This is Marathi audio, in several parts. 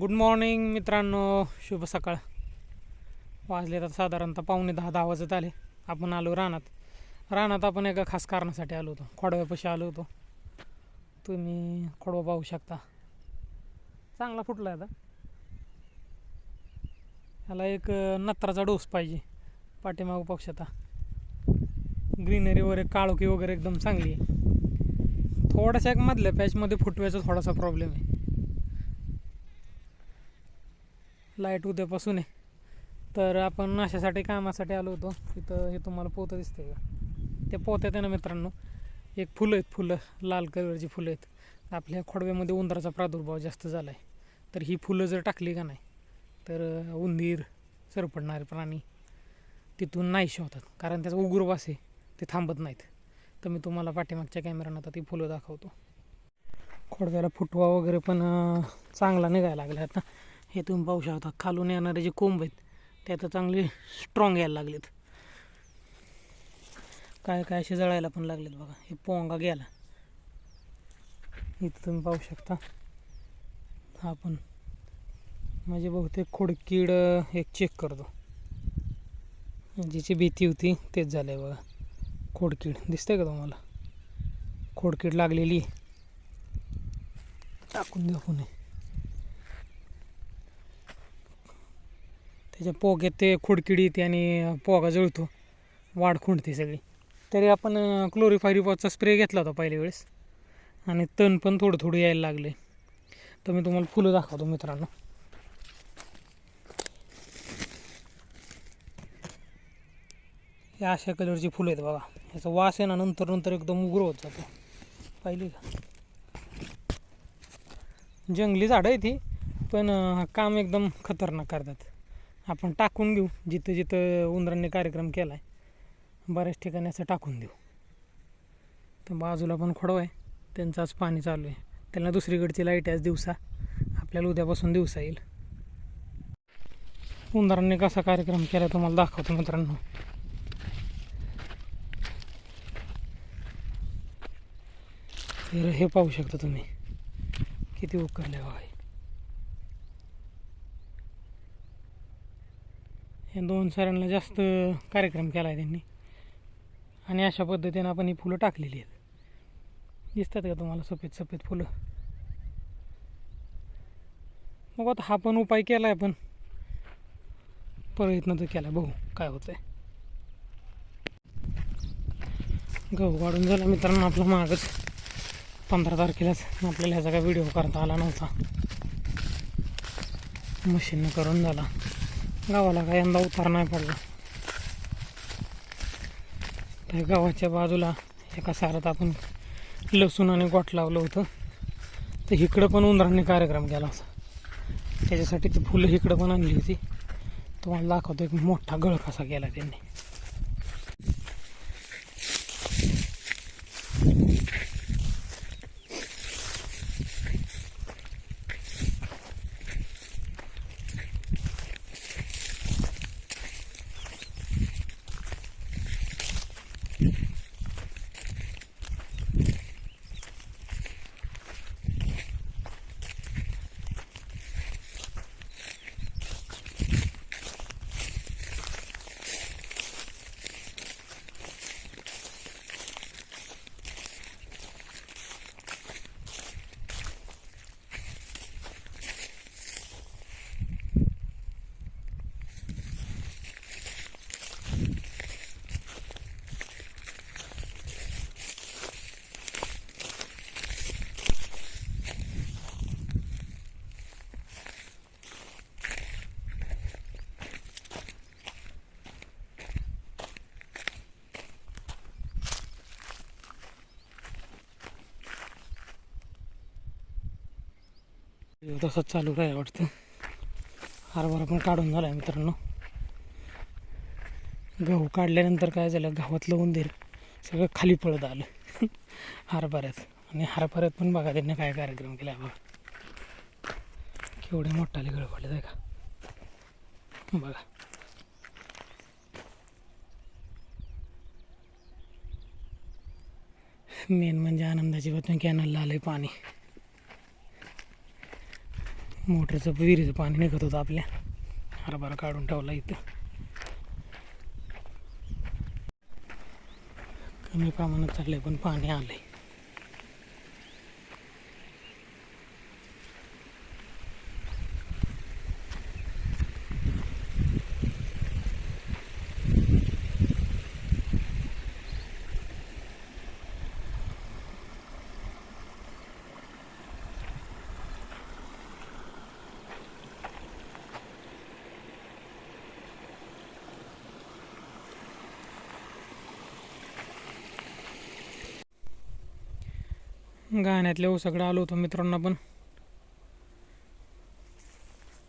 गुड मॉर्निंग मित्रांनो. शुभ सकाळ. वाजले तर साधारणतः पावणे दहा दहा वाजत आले. आपण आलो रानात. रानात आपण एका खास कारणासाठी आलो होतो. खोडव्यापाशी आलो होतो. तुम्ही खोडवा पाहू शकता. चांगला फुटला आहे आता. ह्याला एक नत्राचा डोस पाहिजे. पाठीमागू पाहू ग्रीनरी वगैरे काळोखी वगैरे एकदम चांगली आहे. थोडासा एक मधल्या पॅचमध्ये फुटव्याचा थोडासा प्रॉब्लेम आहे. लाइट उद्यापासून आहे. तर आपण नाशासाठी कामासाठी आलो होतो. तिथं हे तुम्हाला पोतं दिसते का? ते पोत्यात आहे ना मित्रांनो. एक फुलं आहेत फुलं. लाल कलरची फुलं आहेत. आपल्या खोडव्यामध्ये उंदराचा प्रादुर्भाव जास्त झाला आहे तर ही फुलं जर टाकली का नाही तर उंदीर सरपडणारे प्राणी तिथून नाहीशे होतात कारण त्याचा उग्रवास आहे. ते थांबत नाहीत. तर मी तुम्हाला पाठीमागच्या कॅमेऱ्यानं आता ती फुलं दाखवतो. खोडव्याला फुटवा वगैरे पण चांगला निघायला लागला आता हे तुम्ही पाहू शकता खालून येणारे जे कोंब आहेत ते आता चांगले स्ट्रॉंग यायला लागलेत. काय काय असे जळायला पण लागलेत बघा हे पोंगा गेला. इथं तुम्ही पाहू शकता हा पण म्हणजे बहुतेक खोडकीड एक चेक करतो. जिची भीती होती तेच झालं आहे बघा. खोडकीड दिसतंय का तुम्हाला? खोडकीड लागलेली. टाकून देऊ पुणे त्याच्या पोग्यात ते खोडकिडी येते आणि पोगा जळतो. वाढ खुंडते सगळी. तरी आपण क्लोरिफायरिपॉचा स्प्रे घेतला होता पहिल्या वेळेस. आणि तण पण थोडं थोडं यायला लागले. तर मी तुम्हाला फुलं दाखवतो मित्रांनो. हे अशा कलरची फुलं आहेत बघा. याचा वास आहे ना नंतर नंतर एकदम उग्र होत जातो. पाहिली का? जंगली झाडं आहे ती पण काम एकदम खतरनाक करतात. आपण टाकून घेऊ जिथं जिथं उंदरांनी कार्यक्रम केला आहे बऱ्याच ठिकाणी असं टाकून देऊ. तर बाजूला पण खोडव आहे त्यांचं आज पाणी चालू आहे. त्यांना दुसरीकडची लाइट आहे आज दिवसा. आपल्याला उद्यापासून दिवसा येईल. उंदरांनी कसा कार्यक्रम केला तुम्हाला दाखवतो मित्रांनो. तर हे पाहू शकता तुम्ही. किती उकरले आहे या दोन सरांना जास्त कार्यक्रम केला आहे त्यांनी. आणि अशा पद्धतीने आपण ही फुलं टाकलेली आहेत. दिसतात का तुम्हाला सफेद सफेद फुलं? मग आता हा पण उपाय केला आहे पण. प्रयत्न तर केला बघू काय होतंय. गहू काढून झाला मित्रांनो आपलं मागच. पंधरा तारखेलाच. आपल्याला ह्याचा काय व्हिडिओ करता आला नव्हता. मशीननं करून झाला. गावाला काय यंदा उतार नाही पडला. त्या गावाच्या बाजूला एका सारात आपण लसूण आणि गोठ लावलं होतं. तर इकडं पण उंदरांनी कार्यक्रम केला होता. त्याच्यासाठी ती फुलं इकडं पण आणली होती. तुम्हाला दाखवतो एक मोठा गळ कसा केला त्यांनी. तसंच चालू राहील वाटतं. हरभरा पण काढून झाला आहे मित्रांनो. गहू काढल्यानंतर काय झालं गव्हातलं उंदीर सगळं खाली पळत आलं. हरभऱ्यात. आणि हरभऱ्यात पण बघा त्यांनी काय कार्यक्रम केला बघा. केवढे मोठाले गळ पडले आहे का बघा. मेन म्हणजे आनंदाची बातमी कॅनलला आलं पाणी. मोटरचं विहिरीचं पाणी निघत होतं आपल्या. हरभरा काढून ठेवला इथं. कमी प्रमाणात चाललंय पण पाणी आलंय. गाण्यातल्या सगळं आलो होतो मित्रांना पण.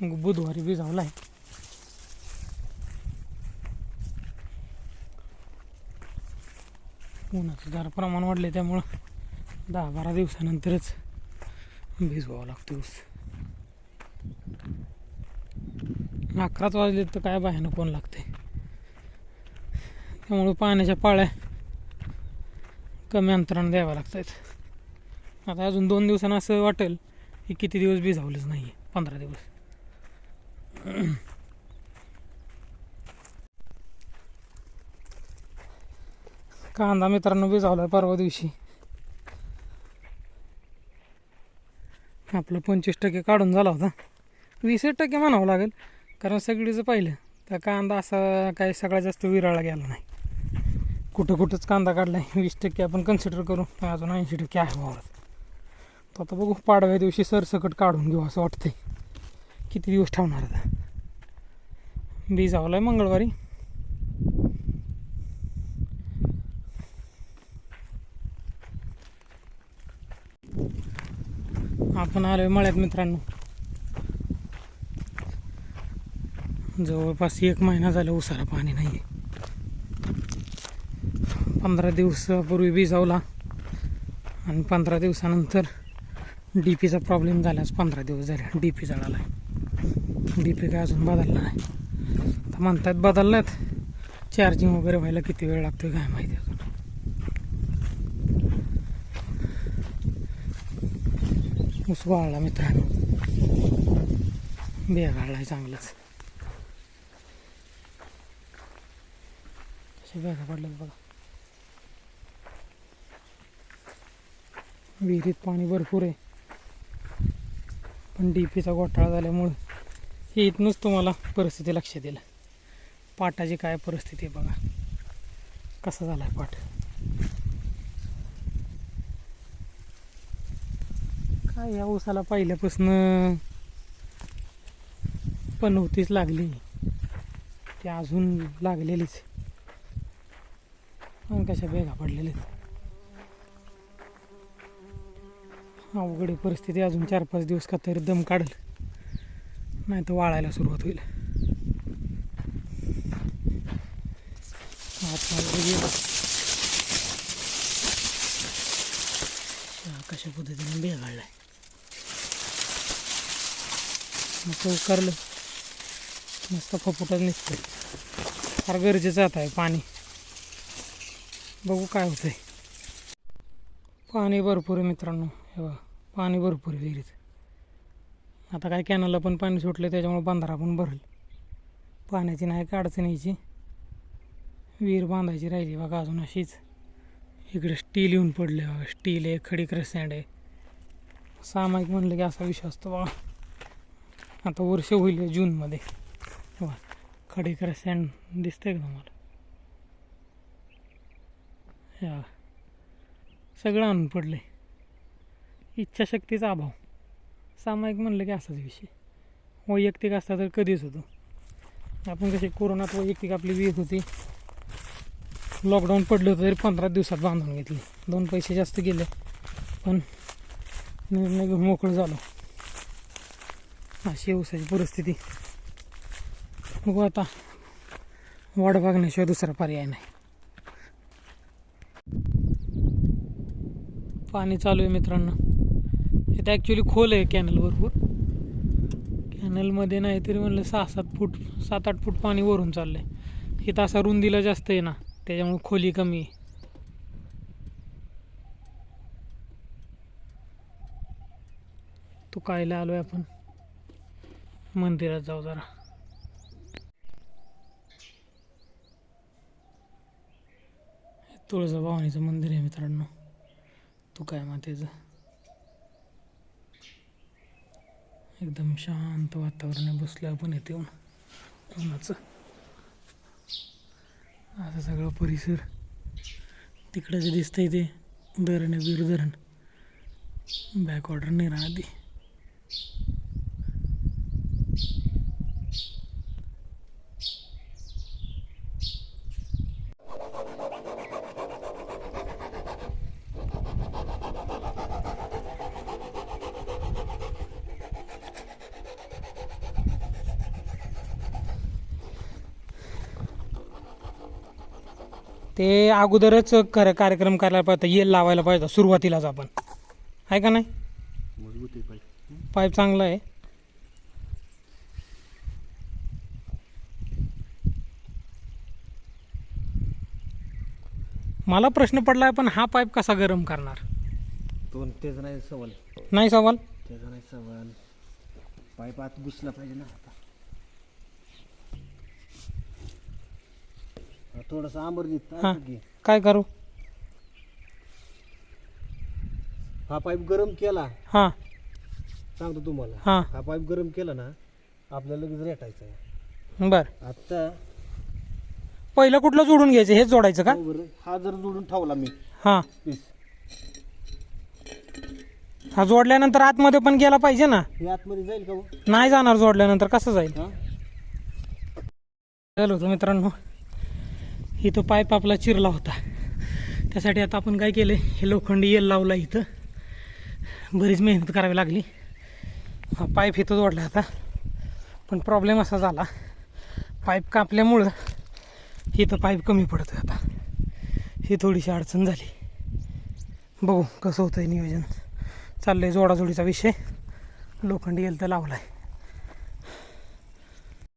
मग बुधवारी आहे. उन्हाचं जरा प्रमाण वाढले त्यामुळं दहा बारा दिवसानंतरच भिजवावं लागतो ऊस. अकराच वाजले तर काय बाहेरनं कोण लागते त्यामुळं पाण्याच्या पाळ्या कमी अंतरानं द्याव्या लागतात आता अजून दोन दिवसानं असं वाटेल की किती दिवस भिजावलंच नाही पंधरा दिवस. कांदा मित्रांनो भिजावला परवा दिवशी. आपलं पंचवीस टक्के काढून झाला होता. वीस एक टक्के म्हणावं लागेल कारण सगळीचं पाहिलं. तर कांदा असा काही सगळ्यात जास्त विराळा गेला नाही. कुठं कुठंच कांदा काढला आहे वीस टक्के आपण कन्सिडर करू. अजून ऐंशी टक्के आहे वावरात. तर आता बघू पाडव्या दिवशी सरसकट काढून घेऊ असं वाटतंय. किती दिवस ठेवणार आता? बी जावलं आहे मंगळवारी. आपण आलोय मळ्यात मित्रांनो. जवळपास एक महिना झाला उसाला पाणी नाही आहे पंधरा दिवसापूर्वी भिजावला आणि पंधरा दिवसानंतर डी पीचा प्रॉब्लेम झाल्यास पंधरा दिवस झाले. डी पी जळाला डी पी काय अजून बदलला नाही. तर म्हणतात बदलल्यात. चार्जिंग वगैरे व्हायला किती वेळ लागतोय काय माहिती अजून. ऊस वाळला मित्रांनो. बिया गाळलाय चांगलंच. कशा बॅगा पडल्यात बघा. विहिरीत पाणी भरपूर आहे. पण डी पीचा घोटाळा झाल्यामुळं हे इथनंच तुम्हाला परिस्थिती लक्षात येईल. पाटाची काय परिस्थिती आहे बघा. कसा झाला आहे पाट? काय या ऊसाला पहिल्यापासून पनवतीच लागली. ती अजून लागलेलीच. कशा बेगा पडलेलीच आहेत. अवघड परिस्थिती. अजून चार पाच दिवस का तरी दम काढल. नाही तर वाळायला सुरुवात होईल. कशा पद्धतीने बिया मग मस्त उकारलं. मस्त फपुटात निघतो फार गरजेचं आता आहे पाणी. बघू काय होतंय. पाणी भरपूर आहे मित्रांनो. तेव्हा पाणी भरपूर आहे विहिरीत. आता काय कॅनलला पण पाणी सुटलं त्याच्यामुळे बांधारा पण भरल. पाण्याची नाही काय अडचणीची यायची? विहीर बांधायची राहिली बघा अजून अशीच. इकडे स्टील येऊन पडले बघा स्टील आहे खडी क्रसँड आहे. सामायिक म्हणलं की असा विषय असतो बघा. आता वर्ष होईल जूनमध्ये. बघा खडी क्रसँड दिसतंय का तुम्हाला? या सगळं आणून पडलं आहे इच्छाशक्तीचा अभाव. सामायिक म्हणलं की असाच विषय. हो, वैयक्तिक असता तर कधीच होतो. आपण कसे कोरोनात वैयक्तिक आपली वीज होती. लॉकडाऊन पडलं होतं तरी पंधरा दिवसात बांधून घेतली. दोन पैसे जास्त गेले पण निर्णय घेऊन मोकळं झालो. अशी ऊसाची परिस्थिती. बघू आता. वाढ बघण्याशिवाय दुसरा पर्याय नाही. पाणी चालू आहे मित्रांनो. इथं ॲक्च्युली खोल आहे कॅनल भरपूर. कॅनलमध्ये नाही तरी म्हणलं सहा सात फूट सात आठ फूट पाणी वरून चाललं आहे इथं असा रुंदीला जास्त आहे ना त्याच्यामुळे खोली कमी आहे. तो कायला आलो आहे आपण? मंदिरात जाऊ जरा. तुळजाभवानीचं मंदिर आहे मित्रांनो. तू काय मातेचं एकदम शांत वातावरण आहे बसलं पण येते ऊन उन्हाचं असं सगळं परिसर तिकडं जे दिसतंय ते धरण आहे वीर धरण बॅकवॉटर नाही राहते ते अगोदरच कर कार्यक्रम करायला पाहिजे येल लावायला पाहिजे सुरुवातीलाच आपण. आहे का नाही? मजबूत आहे पाईप. पाईप चांगला आहे. मला प्रश्न पडला पण हा पाईप कसा गरम करणार? त्याचा नाही सवाल. नाही सवाल? त्याचा नाही सवाल. पाईप आत घुसला पाहिजे ना आता हा, थोडासा आंबर हा. काय करू? हा पाईप गरम केला. हां. सांगतो तुम्हाला. हां. हा पाईप गरम केला ना आपल्याला लगेच रेटायचा आहे. बरं. आता पहिलं कुठलं जोडून घ्यायचं? हेच जोडायचं का? बरोबर आहे. हा जर जोडून ठेवला मी. हां. पीस. हा जोडल्यानंतर आतमध्ये पण गेला पाहिजे ना? हे आतमध्ये जाईल का हो? नाही जाणार जोडल्यानंतर. कसं जाईल? हा? झालं होतं मित्रांनो. इथं पाईप आपला चिरला होता. त्यासाठी आता आपण काय केलं हे लोखंडी येल लावला इथं. बरीच मेहनत करावी लागली. हा पाईप इथं जोडला आता. पण प्रॉब्लेम असा झाला. पाईप कापल्यामुळं इथं पाईप कमी पडतं आता. ही थोडीशी अडचण झाली. बघू कसं होतं आहे नियोजन. चाललं आहे जोडाजोडीचा विषय. लोखंडी येल तर लावला आहे